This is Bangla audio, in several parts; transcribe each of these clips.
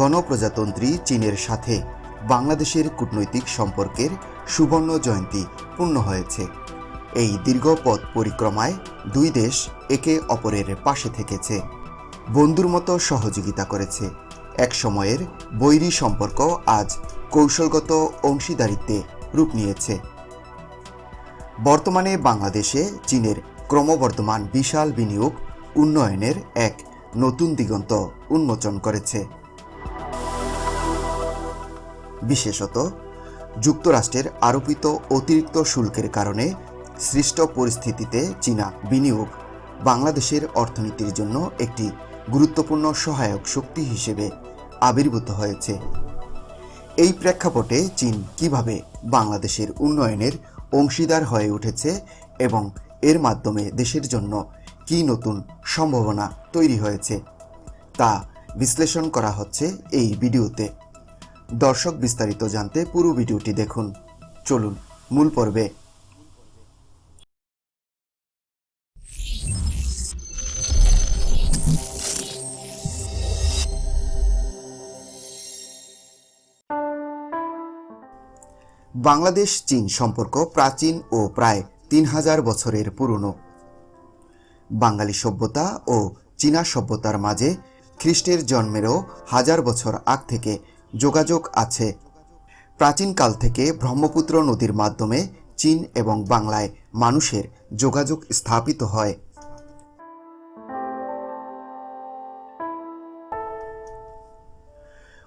গণপ্রজাতন্ত্রী চীনের সাথে বাংলাদেশের কূটনৈতিক সম্পর্কের সুবর্ণ জয়ন্তী পূর্ণ হয়েছে। এই দীর্ঘ পথ পরিক্রমায় দুই দেশ একে অপরের পাশে থেকেছে। বন্ধুর মতো সহযোগিতা করেছে। এক সময়ের বৈরী সম্পর্ক আজ কৌশলগত অংশীদারিত্বে রূপ নিয়েছে। বর্তমানে বাংলাদেশে চীনের ক্রমবর্ধমান বিশাল বিনিয়োগ উন্নয়নের এক নতুন দিগন্ত উন্মোচন করেছে। বিশেষত যুক্তরাষ্ট্রের আরোপিত অতিরিক্ত শুল্কের কারণে সৃষ্ট পরিস্থিতিতে চীনা বিনিয়োগ বাংলাদেশের অর্থনীতির জন্য একটি গুরুত্বপূর্ণ সহায়ক শক্তি হিসেবে আবির্ভূত হয়েছে। এই প্রেক্ষাপটে চীন কীভাবে বাংলাদেশের উন্নয়নের অংশীদার হয়ে উঠেছে এবং এর মাধ্যমে দেশের জন্য কী নতুন সম্ভাবনা তৈরি হয়েছে, তা বিশ্লেষণ করা হচ্ছে এই ভিডিওতে। দর্শক বিস্তারিত জানতে পুরো ভিডিওটি দেখুন। চলুন, মূল পর্বে। বাংলাদেশ, চীন সম্পর্ক প্রাচীন ও প্রায় তিন হাজার বছরের পুরনো। বাঙালি সভ্যতা ও চীনা সভ্যতার মাঝে খ্রিস্টের জন্মেরও হাজার বছর আগ থেকে যোগাযোগ আছে। প্রাচীনকাল থেকে ব্রহ্মপুত্র নদীর মাধ্যমে চীন এবং বাংলায় মানুষের যোগাযোগ স্থাপিত হয়।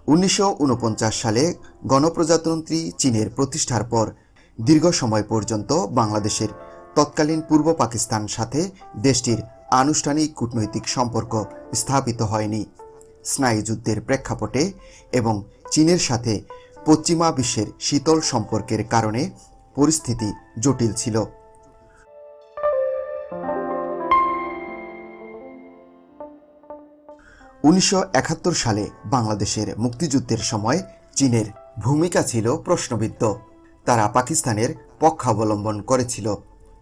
উনিশশো ঊনপঞ্চাশ সালে গণপ্রজাতন্ত্রী চীনের প্রতিষ্ঠার পর দীর্ঘ সময় পর্যন্ত বাংলাদেশের তৎকালীন পূর্ব পাকিস্তান সাথে দেশটির আনুষ্ঠানিক কূটনৈতিক সম্পর্ক স্থাপিত হয়নি। স্নায়ুযুদ্ধের প্রেক্ষাপটে এবং চীনের সাথে পশ্চিমা বিশ্বের শীতল সম্পর্কের কারণে পরিস্থিতি জটিল ছিল। উনিশশো একাত্তর সালে বাংলাদেশের মুক্তিযুদ্ধের সময় চীনের ভূমিকা ছিল প্রশ্নবিদ্ধ। তারা পাকিস্তানের পক্ষাবলম্বন করেছিল,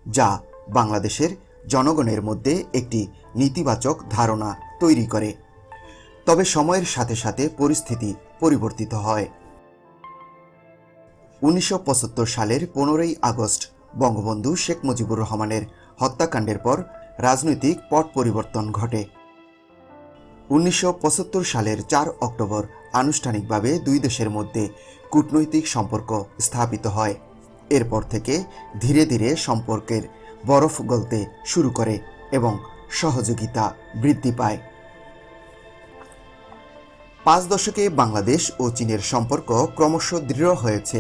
যা বাংলাদেশের জনগণের মধ্যে একটি নেতিবাচক ধারণা তৈরি করে। তবে সময়ের সাথে সাথে পরিস্থিতি পরিবর্তিত হয়। উনিশশো পঁচাত্তর সালের পনেরোই আগস্ট বঙ্গবন্ধু শেখ মুজিবুর রহমানের হত্যাকাণ্ডের পর রাজনৈতিক পট পরিবর্তন ঘটে। উনিশশো পঁচাত্তর সালের চার অক্টোবর আনুষ্ঠানিকভাবে দুই দেশের মধ্যে কূটনৈতিক সম্পর্ক স্থাপিত হয়। এরপর থেকে ধীরে ধীরে সম্পর্কের বরফ গলতে শুরু করে এবং সহযোগিতা বৃদ্ধি পায়। পাঁচ দশকে বাংলাদেশ ও চীনের সম্পর্ক ক্রমশ দৃঢ় হয়েছে।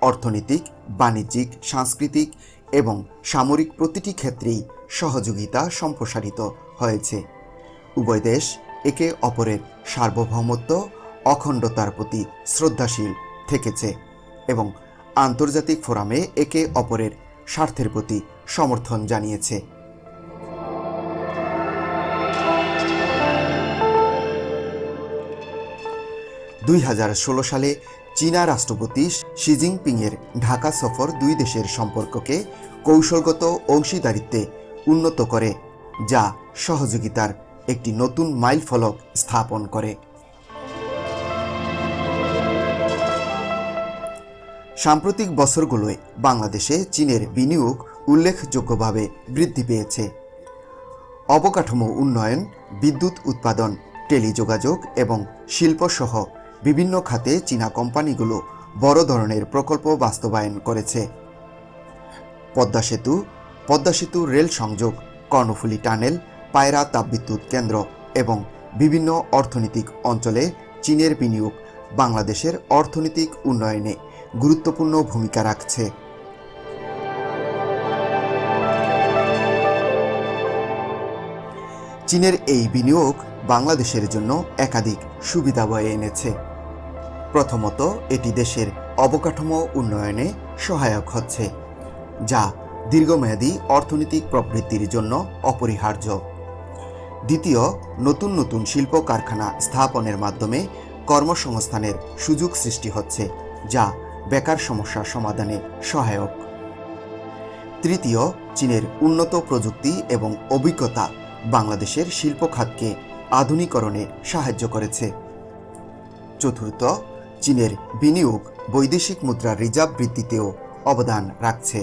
অর্থনৈতিক, বাণিজ্যিক, সাংস্কৃতিক এবং সামরিক প্রতিটি ক্ষেত্রেই সহযোগিতা সম্প্রসারিত হয়েছে। উভয় দেশ একে অপরের সার্বভৌমত্ব, অখণ্ডতার প্রতি শ্রদ্ধাশীল থেকেছে এবং আন্তর্জাতিক ফোরামে একে অপরের স্বার্থের প্রতি সমর্থন জানিয়েছে। দুই হাজার ষোলো সালে চীনা রাষ্ট্রপতি শি জিনপিংয়ের ঢাকা সফর দুই দেশের সম্পর্ককে কৌশলগত অংশীদারিত্বে উন্নত করে, যা সহযোগিতার একটি নতুন মাইলফলক স্থাপন করে। সাম্প্রতিক বছরগুলোয় বাংলাদেশে চীনের বিনিয়োগ উল্লেখযোগ্যভাবে বৃদ্ধি পেয়েছে। অবকাঠামো উন্নয়ন, বিদ্যুৎ উৎপাদন, টেলিযোগাযোগ এবং শিল্পসহ বিভিন্ন খাতে চীনা কোম্পানিগুলো বড় ধরনের প্রকল্প বাস্তবায়ন করেছে। পদ্মা সেতু পদ্মা সেতু রেল সংযোগ, কর্ণফুলী টানেল, পায়রা তাপবিদ্যুৎ কেন্দ্র এবং বিভিন্ন অর্থনৈতিক অঞ্চলে চীনের বিনিয়োগ বাংলাদেশের অর্থনৈতিক উন্নয়নে গুরুত্বপূর্ণ ভূমিকা রাখছে। চীনের এই বিনিয়োগ বাংলাদেশের জন্য একাধিক সুবিধা বয়ে এনেছে। প্রথমত এটি দেশের অবকাঠামো উন্নয়নে সহায়ক হচ্ছে, যা দীর্ঘমেয়াদী অর্থনৈতিক প্রবৃদ্ধির জন্য অপরিহার্য। দ্বিতীয়, নতুন নতুন শিল্প কারখানা স্থাপনের মাধ্যমে কর্মসংস্থানের সুযোগ সৃষ্টি হচ্ছে, যা বেকার সমস্যা সমাধানে সহায়ক। তৃতীয়, চীনের উন্নত প্রযুক্তি এবং অভিজ্ঞতা বাংলাদেশের শিল্প খাতকে আধুনিকরণে সাহায্য করেছে। চতুর্থ চীনের বিনিয়োগ বৈদেশিক মুদ্রার রিজার্ভ বৃদ্ধিতেও অবদান রাখছে।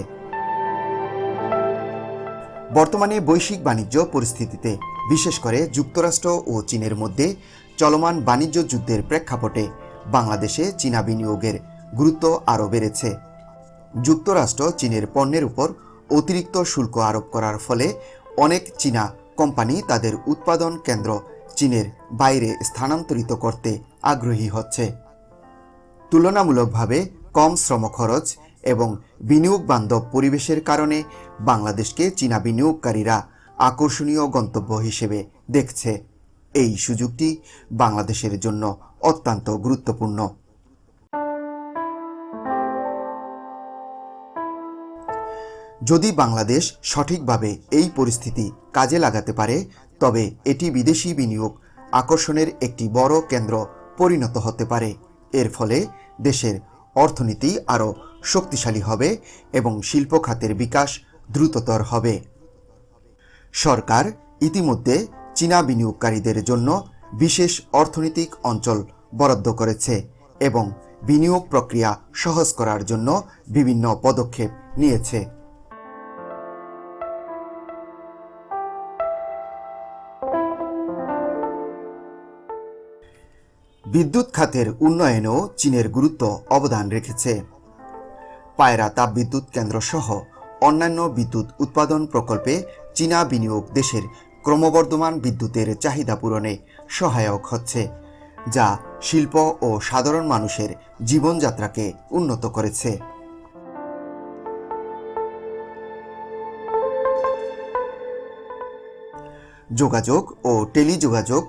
বর্তমানে বৈশ্বিক বাণিজ্য পরিস্থিতিতে, বিশেষ করে যুক্তরাষ্ট্র ও চীনের মধ্যে চলমান বাণিজ্য যুদ্ধের প্রেক্ষাপটে বাংলাদেশে চীনা বিনিয়োগের গুরুত্ব আরও বেড়েছে। যুক্তরাষ্ট্র চীনের পণ্যের উপর অতিরিক্ত শুল্ক আরোপ করার ফলে অনেক চীনা কোম্পানি তাদের উৎপাদন কেন্দ্র চীনের বাইরে স্থানান্তরিত করতে আগ্রহী হচ্ছে। তুলনামূলকভাবে কম শ্রম খরচ এবং বিনিয়োগ বান্ধব পরিবেশের কারণে বাংলাদেশকে চীনা বিনিয়োগকারীরা আকর্ষণীয় গন্তব্য হিসেবে দেখছে। এই সুযোগটি বাংলাদেশের জন্য অত্যন্ত গুরুত্বপূর্ণ। যদি বাংলাদেশ সঠিকভাবে এই পরিস্থিতি কাজে লাগাতে পারে, তবে এটি বিদেশি বিনিয়োগ আকর্ষণের একটি বড় কেন্দ্র পরিণত হতে পারে। এর ফলে দেশের অর্থনীতি আরও শক্তিশালী হবে এবং শিল্প খাতের বিকাশ দ্রুততর হবে। সরকার ইতিমধ্যে চীনা বিনিয়োগকারীদের জন্য বিশেষ অর্থনৈতিক অঞ্চল বরাদ্দ করেছে এবং বিনিয়োগ প্রক্রিয়া সহজ করার জন্য বিভিন্ন পদক্ষেপ নিয়েছে। বিদ্যুৎ খাতের উন্নয়নেও চীনের গুরুত্ব অবদান রেখেছে। পায়রা তাপবিদ্যুৎ কেন্দ্র সহ অন্যান্য বিদ্যুৎ উৎপাদন প্রকল্পে চীনা বিনিয়োগ দেশের ক্রমবর্ধমান বিদ্যুতের চাহিদা পূরণে সহায়ক হচ্ছে, যা শিল্প ও সাধারণ মানুষের জীবনযাত্রাকে উন্নত করেছে। যোগাযোগ ও টেলিযোগাযোগ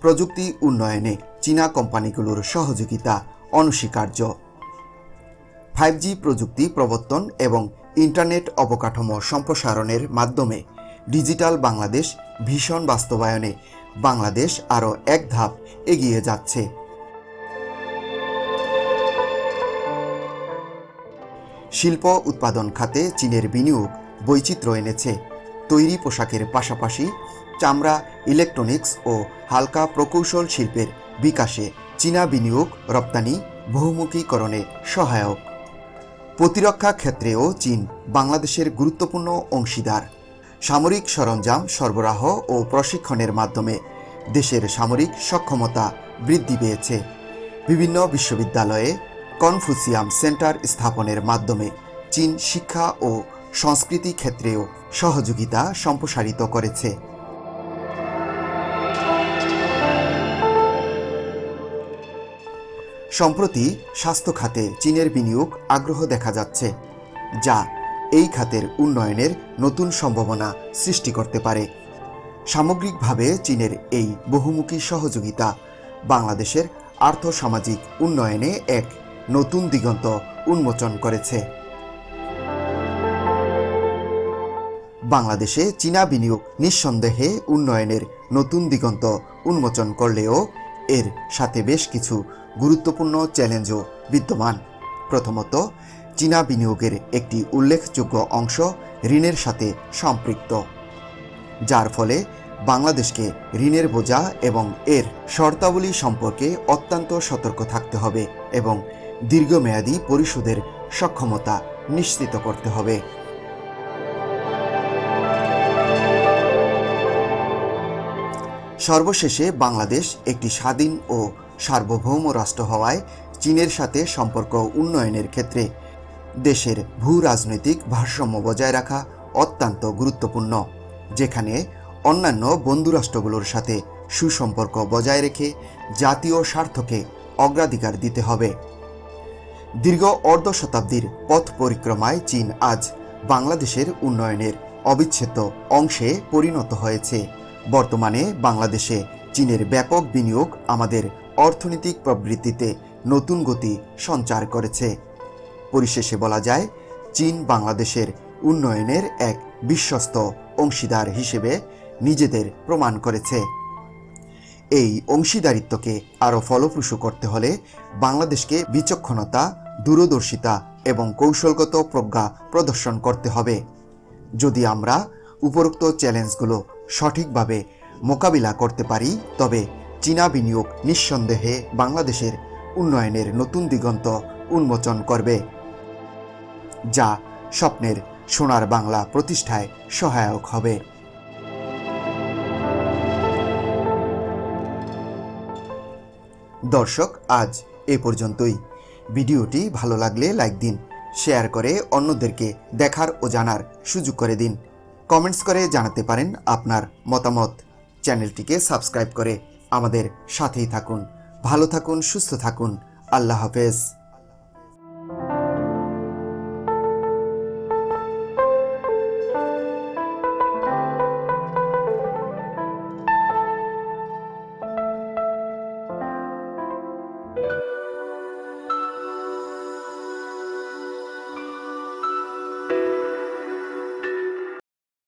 প্রযুক্তি উন্নয়নে চীনা কোম্পানিগুলোর সহযোগিতা অনস্বীকার্য। ফাইভ জি প্রযুক্তি প্রবর্তন এবং ইন্টারনেট অবকাঠামো সম্প্রসারণের মাধ্যমে ডিজিটাল বাংলাদেশ ভীষণ বাস্তবায়নে বাংলাদেশ আরও এক ধাপ এগিয়ে যাচ্ছে। শিল্প উৎপাদন খাতে চীনের বিনিয়োগ বৈচিত্র্য এনেছে। তৈরি পোশাকের পাশাপাশি চামড়া ইলেকট্রনিক্স ও হালকা প্রকৌশল শিল্পের বিকাশে চীনা বিনিয়োগ, রপ্তানি, বহুমুখীকরণে সহায়ক। প্রতিরক্ষা ক্ষেত্রেও চীন বাংলাদেশের গুরুত্বপূর্ণ অংশীদার। সামরিক সরঞ্জাম সরবরাহ ও প্রশিক্ষণের মাধ্যমে দেশের সামরিক সক্ষমতা বৃদ্ধি পেয়েছে। বিভিন্ন বিশ্ববিদ্যালয়ে কনফুসিয়াম সেন্টার স্থাপনের মাধ্যমে চীন শিক্ষা ও সংস্কৃতি ক্ষেত্রেও সহযোগিতা সম্প্রসারিত করেছে। সম্প্রতি স্বাস্থ্য খাতে চীনের বিনিয়োগ আগ্রহ দেখা যাচ্ছে, যা এই খাতের উন্নয়নের নতুন সম্ভাবনা সৃষ্টি করতে পারে। সামগ্রিকভাবে চীনের এই বহুমুখী সহযোগিতা বাংলাদেশের আর্থসামাজিক উন্নয়নে এক নতুন দিগন্ত উন্মোচন করেছে। বাংলাদেশে চীনা বিনিয়োগ নিঃসন্দেহে উন্নয়নের নতুন দিগন্ত উন্মোচন করলেও এর সাথে বেশ কিছু গুরুত্বপূর্ণ চ্যালেঞ্জও বিদ্যমান। প্রথমত, চীনা বিনিয়োগের একটি উল্লেখযোগ্য অংশ ঋণের সাথে সম্পৃক্ত, যার ফলে বাংলাদেশকে ঋণের বোঝা এবং এর শর্তাবলী সম্পর্কে অত্যন্ত সতর্ক থাকতে হবে এবং দীর্ঘমেয়াদী পরিশোধের সক্ষমতা নিশ্চিত করতে হবে। সর্বশেষে বাংলাদেশ একটি স্বাধীন ও সার্বভৌম রাষ্ট্র হওয়ায় চীনের সাথে সম্পর্ক উন্নয়নের ক্ষেত্রে দেশের ভূ রাজনৈতিক ভারসাম্য বজায় রাখা অত্যন্ত গুরুত্বপূর্ণ, যেখানে অন্যান্য বন্ধুরাষ্ট্রগুলোর সাথে সুসম্পর্ক বজায় রেখে জাতীয় স্বার্থকে অগ্রাধিকার দিতে হবে। দীর্ঘ অর্ধ শতাব্দীর পথ পরিক্রমায় চীন আজ বাংলাদেশের উন্নয়নের অবিচ্ছেদ্য অংশে পরিণত হয়েছে। বর্তমানে বাংলাদেশে চীনের ব্যাপক বিনিয়োগ আমাদের অর্থনৈতিক প্রবৃত্তিতে নতুন গতি সঞ্চার করেছে। পরিশেষে বলা যায়, চীন বাংলাদেশের উন্নয়নের এক বিশ্বস্ত অংশীদার হিসেবে নিজেদের প্রমাণ করেছে। এই অংশীদারিত্বকে আরও ফলপ্রসূ করতে হলে বাংলাদেশকে বিচক্ষণতা, দূরদর্শিতা এবং কৌশলগত প্রজ্ঞা প্রদর্শন করতে হবে। যদি আমরা উপরোক্ত চ্যালেঞ্জগুলো সঠিকভাবে মোকাবিলা করতে পারি, তবে চীনা বিনিয়োগ নিঃসন্দেহে বাংলাদেশের উন্নয়নের নতুন দিগন্ত উন্মোচন করবে, যা স্বপ্নের সোনার বাংলা প্রতিষ্ঠায় সহায়ক হবে। দর্শক, আজ এ পর্যন্তই। ভিডিওটি ভালো লাগলে লাইক দিন, শেয়ার করে অন্যদেরকে দেখার ও জানার সুযোগ করে দিন। কমেন্টস করে জানাতে পারেন আপনার মতামত। চ্যানেলটিকে সাবস্ক্রাইব করে আমাদের সাথেই থাকুন। ভালো থাকুন, সুস্থ থাকুন। আল্লাহ হাফেজ।